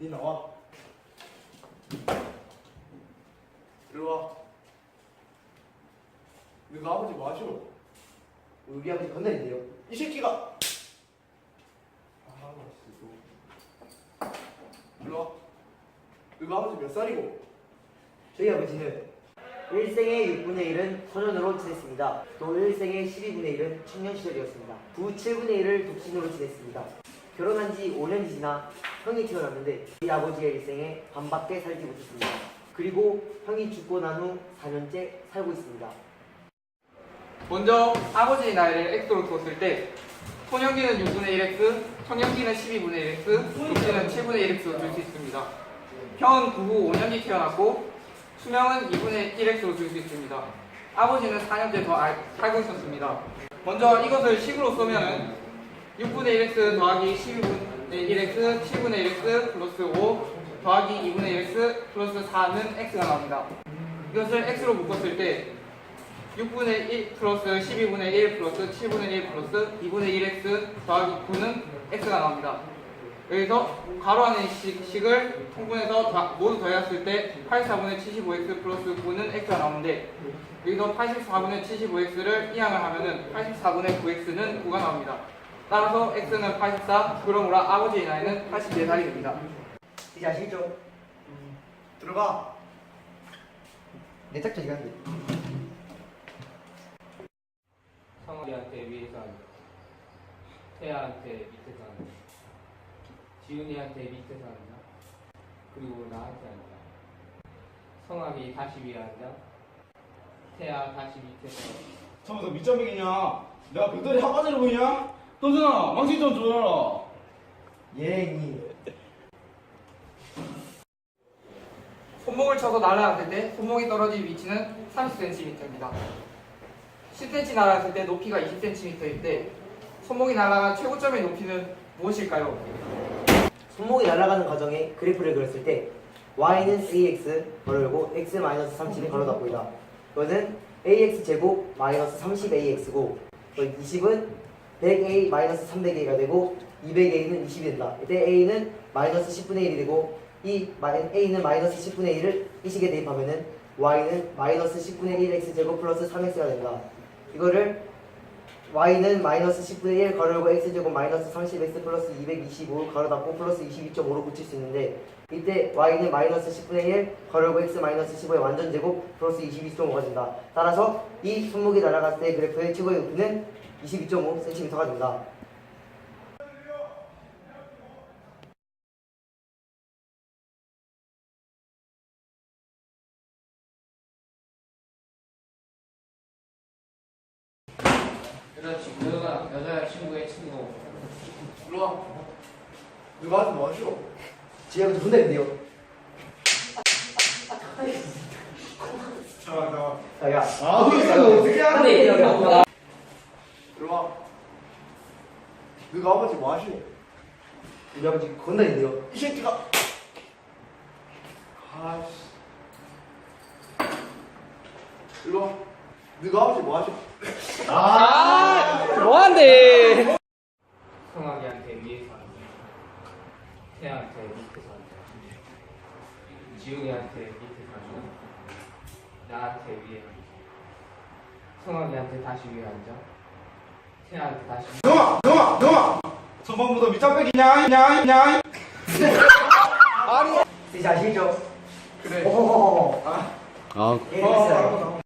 니 나와. 일로 와. 너가 아버지 뭐 하시오? 우리 아버지 건달인데요. 이 새끼가. 아. 일로 와. 너가 아버지 몇 살이고? 저희 아버지는 1생의 6분의 1은 소년으로 지냈습니다. 또 1생의 12분의 1은 청년 시절이었습니다. 부 7분의 1을 독신으로 지냈습니다. 결혼한 지 5년이 지나 형이 태어났는데 우리 아버지의 일생에 반밖에 살지 못했습니다. 그리고 형이 죽고 난 후 4년째 살고 있습니다. 먼저 아버지의 나이를 x로 두었을 때 소년기는 6분의 1x, 청년기는 12분의 1x, 독신은 7분의 1x로 줄 수 있습니다. 형은 구후 5년기 태어났고 수명은 2분의 1x로 줄 수 있습니다. 아버지는 4년째 더 알- 살고 있었습니다. 먼저 이것을 식으로 쏘면은 6분의 1x 더하기 12분의 1x, 7분의 1x 플러스 5 더하기 2분의 1x 플러스 4는 x가 나옵니다. 이것을 x로 묶었을 때 6분의 1 플러스 12분의 1 플러스 7분의 1 플러스 2분의 1x 더하기 9는 x가 나옵니다. 여기서 가로 식, 식을 통분해서 다- 모두 더했을 때 84분의 75x 플러스 9는 x가 나오는데 여기서 84분의 75x를 이항을 하면은 84분의 9x는 9가 나옵니다. 따라서 x는 84, 그러므로 아버지의 나이는 84살이 됩니다. 이제 아시겠죠? 들어가. 내 짝짝이 한데. 성아리한테 위에서 앉아. 태아한테 밑에서 앉아. 지훈이한테 밑에서 앉아. 그리고 나한테 앉아. 성악이 다시 위에 앉아. 태아 다시 밑에서. 처음부터 밑점이겠냐? 내가 백돌이 하바지로 보이냐? 동생아, 망치 좀 줘라. 예, 니. 손목을 쳐서 날아갔을 때 손목이 떨어질 위치는 30cm입니다. 10cm 날아갔을 때 높이가 20cm일 때 손목이 날아간 최고점의 높이는 무엇일까요? 손목이 날아가는 과정에 그래프를 그렸을 때 y는 ax 걸어열고 x 마이너스 30이 걸어다 보이다. 이것은 ax 제곱 마이너스 30ax고 20은 100a 마이너스 300a가 되고 200a는 20이 된다. 이때 a는 마이너스 10분의 1이 되고 이 a는 마이너스 10분의 1을 이 식에 대입하면은 y는 마이너스 10분의 1x 제곱 플러스 3x가 된다. 이거를 y는 마이너스 10분의 1 가로 열고 x제곱 마이너스 30x 플러스 225를 가로 닫고 플러스 22.5로 붙일 수 있는데 이때 y는 마이너스 10분의 1 가로 열고 x 마이너스 15의 완전 제곱 플러스 22.5가 된다. 따라서 이 손목이 날아갔을 때 그래프의 최고의 높이는 22.5cm가 된다. 그렇지. 너가 여자친구의 친구. 일로 와. 뭐 하시오? 제 아버지 혼내는데요. 자, 자. 아, 야. 아, 이거 어떻게 하는 네, 야, 야. 일로 와. 너가 아버지 뭐 하시오? 우리 아버지 건달인데요. 이 새끼가. 아씨. 일로 와. 너가 아버지 뭐 하시오? 뭐한데? 성악이한테 위에서 앉아. 태아한테 밑에서 앉아. 지훈이한테 밑에서 앉아. 나한테 위에 앉아. 성악이한테 다시 위에 앉아. 다시. 전반부터 밑장빼기냐, 냐, 냐. 이제 아시겠죠? 그래. 오호호호. 아, 예, 됐어요.